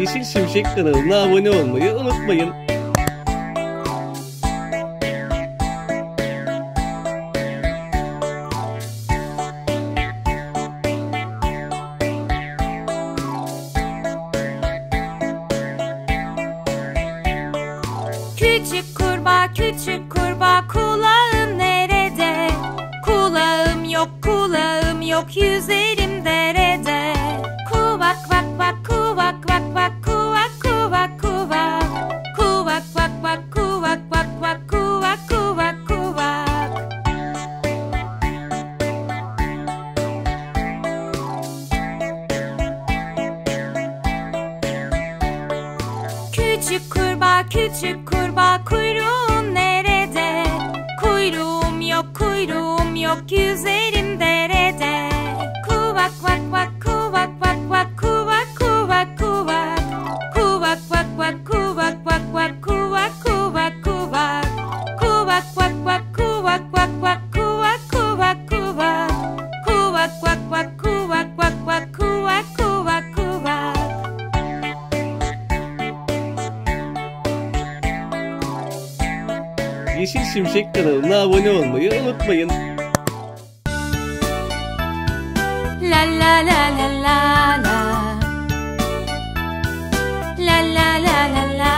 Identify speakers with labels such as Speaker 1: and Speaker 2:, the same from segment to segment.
Speaker 1: Yeşil Şimşek kanalına abone olmayı unutmayın. Unutmayın.
Speaker 2: La la la la la la La la la la la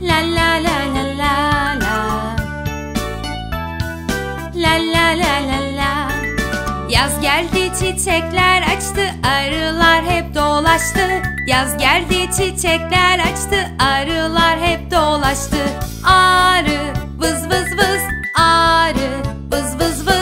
Speaker 2: La la la la la la La la la la la Yaz geldi çiçekler açtı arılar hep dolaştı Yaz geldi çiçekler açtı arılar hep dolaştı Arı vız vız vız arı. Vız vız vız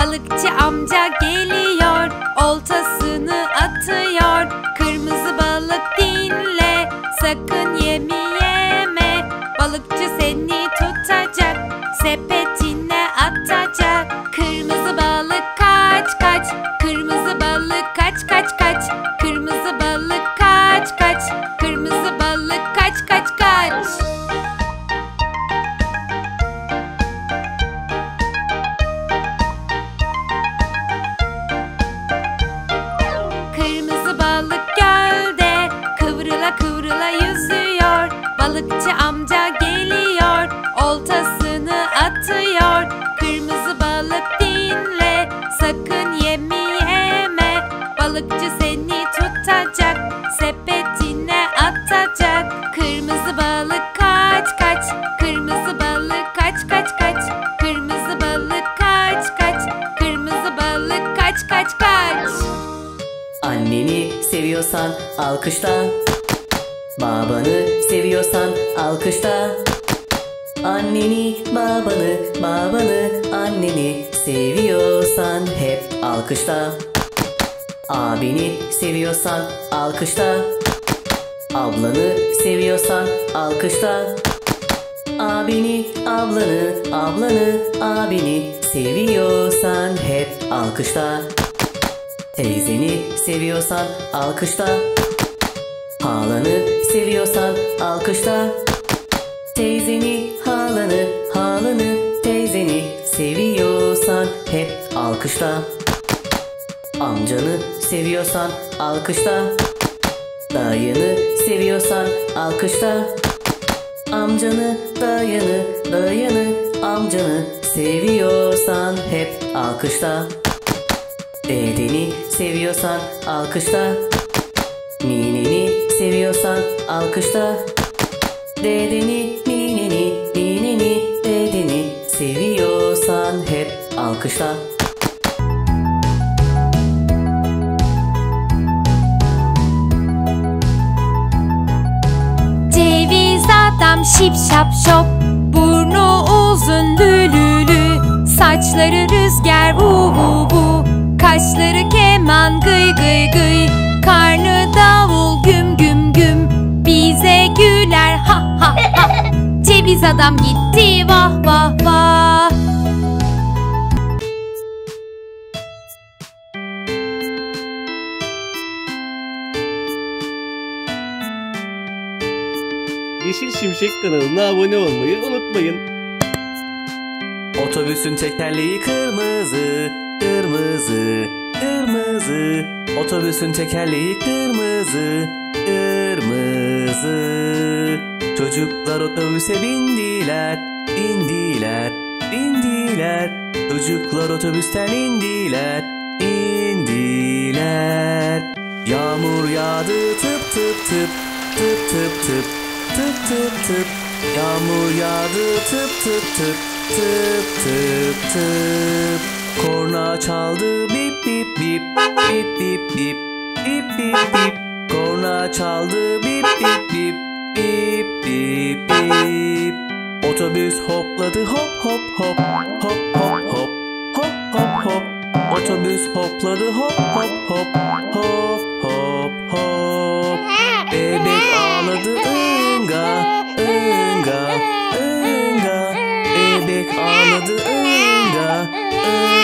Speaker 2: Balıkçı amca geliyor,
Speaker 3: seviyorsan alkışla. Babanı seviyorsan alkışla. Anneni, babanı, babanı, anneni seviyorsan hep alkışla. Abini seviyorsan alkışla. Ablanı seviyorsan alkışla. Abini, ablanı, ablanı, abini seviyorsan hep alkışla
Speaker 4: Teyzeni seviyorsan alkışla. Halanı seviyorsan alkışla. Teyzeni, halanı, halanı, teyzeni seviyorsan hep alkışla. Amcanı seviyorsan alkışla. Dayını seviyorsan alkışla. Amcanı, dayını, dayını, amcanı seviyorsan hep alkışla. Dedeni seviyorsan alkışla. Nineni seviyorsan alkışla. Dedeni, nineni, nineni, dedeni seviyorsan hep alkışla.
Speaker 2: Ceviz adam şip şap şop Burnu uzun lülülü Saçları rüzgar vu vu vu Kaşları keman gıy gıy gıy. Karnı davul güm güm güm. Bize güler ha ha ha. Ceviz adam gitti vah vah vah.
Speaker 5: Yeşil Şimşek kanalına abone olmayı unutmayın.
Speaker 3: Otobüsün tekerleği kırmızı, kırmızı, kırmızı. Otobüsün tekerleği kırmızı, kırmızı. Çocuklar otobüse bindiler, indiler, bindiler. Çocuklar otobüsten indiler, indiler. Yağmur yağdı tıp tıp tıp, tıp tıp tıp, tıp tıp tıp. Yağmur yağdı tıp tıp tıp, tıp tıp tıp. Korna çaldı bip bip bip, bip bip bip, bip bip bip. Korna çaldı bip bip bip, bip bip bip. Otobüs hopladı hop hop hop, hop hop hop, hop hop hop. Otobüs hopladı hop hop hop, hop hop hop. Bebek ağladı ınga, ınga, ınga. Bebek ağladı ınga, ınga.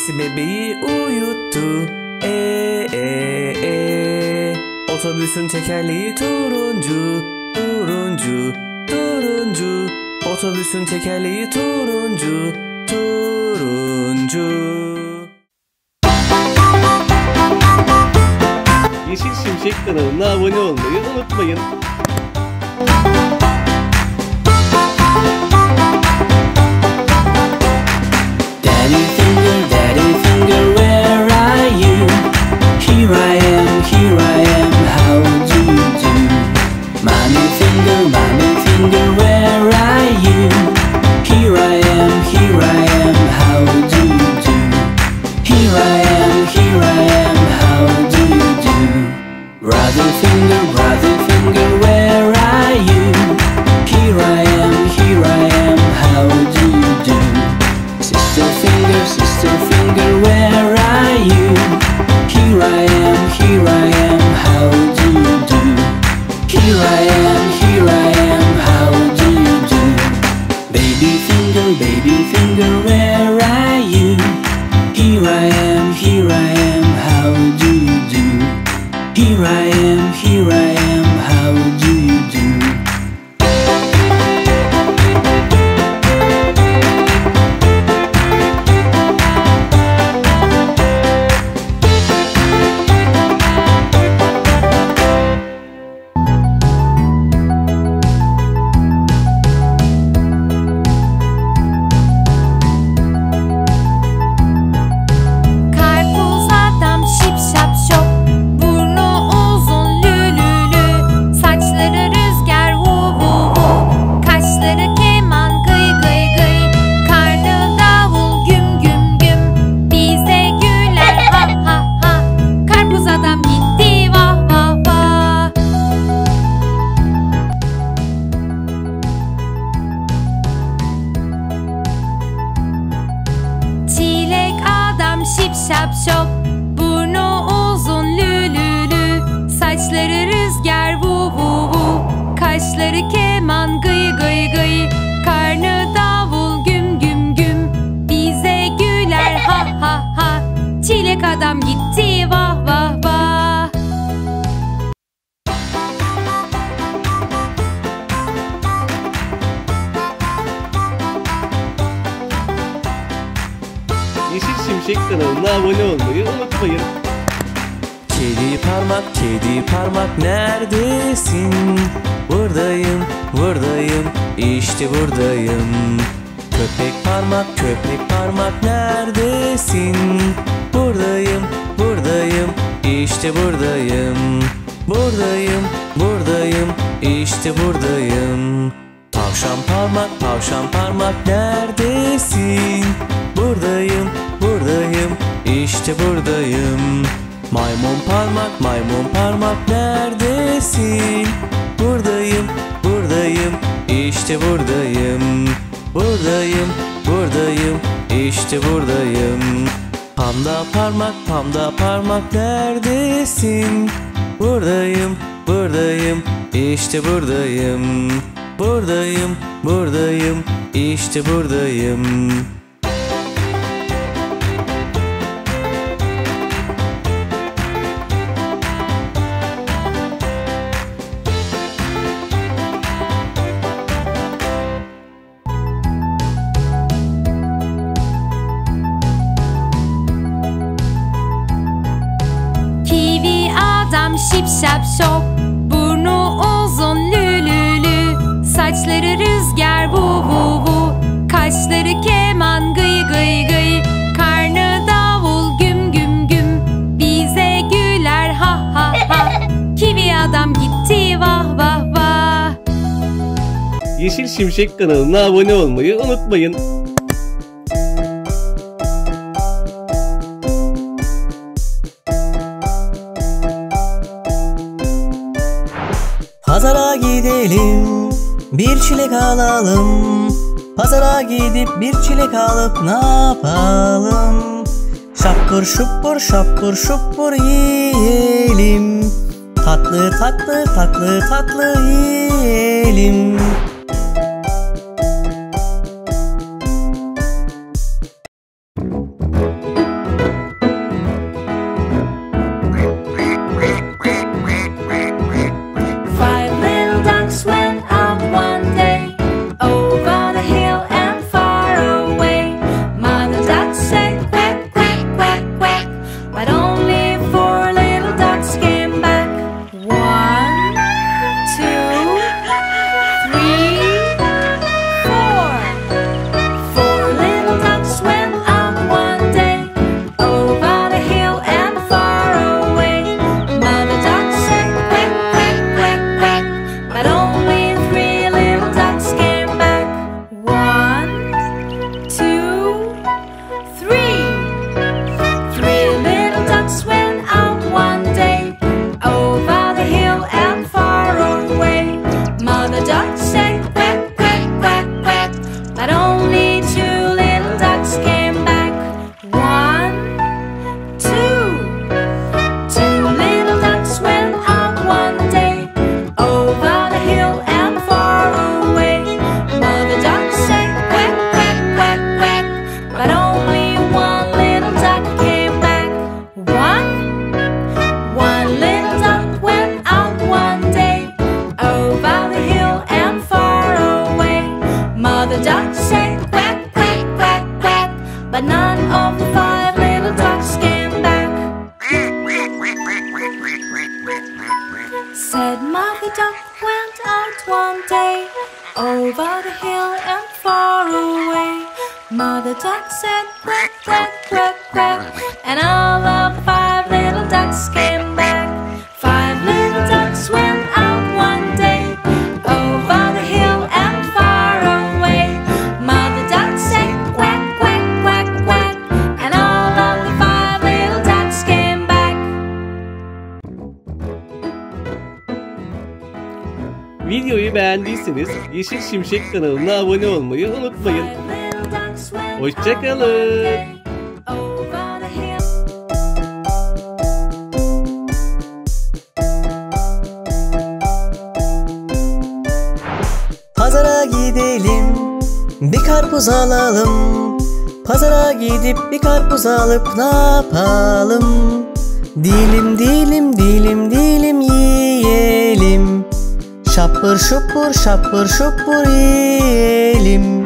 Speaker 3: Annesi bebeği uyuttu, e e e. Otobüsün tekerleği turuncu, turuncu, turuncu. Otobüsün tekerleği turuncu, turuncu.
Speaker 5: Yeşil Şimşek kanalına abone olmayı unutmayın.
Speaker 2: Gitti vah vah vah
Speaker 5: Yeşil Şimşek kanalına abone olmayı unutmayın.
Speaker 3: Kedi parmak, kedi parmak neredesin? Buradayım, buradayım, işte buradayım. Köpek parmak, köpek parmak neredesin? İşte buradayım. Buradayım, buradayım, işte buradayım. Tavşan parmak, tavşan parmak neredesin? Buradayım, buradayım, işte buradayım. Maymun parmak, maymun parmak neredesin? Buradayım, buradayım, işte buradayım. Buradayım, buradayım, işte buradayım. Panda parmak, panda parmak neredesin? Buradayım, buradayım, işte buradayım. Buradayım, buradayım, işte buradayım.
Speaker 2: Şip şap şop. Burnu uzun lülülü. Saçları rüzgar vu vu vu. Kaşları keman gıy gıy gıy. Karnı davul güm güm güm. Bize güler ha ha ha. Kivi adam gitti vah vah vah.
Speaker 5: Yeşil Şimşek kanalına abone olmayı unutmayın.
Speaker 4: Gidelim, bir çilek alalım. Pazara gidip bir çilek alıp ne yapalım? Şapur şupur şapur şupur yiyelim. Tatlı tatlı tatlı tatlı yiyelim.
Speaker 2: the
Speaker 5: dark. Beğendiyseniz Yeşil Şimşek kanalına abone olmayı unutmayın. Hoşçakalın.
Speaker 3: pazara gidelim Bir karpuz alalım Pazara gidip bir karpuz alıp ne yapalım Dilim dilim dilim dilim yiyelim Şapır şupur şapır şupur yiyelim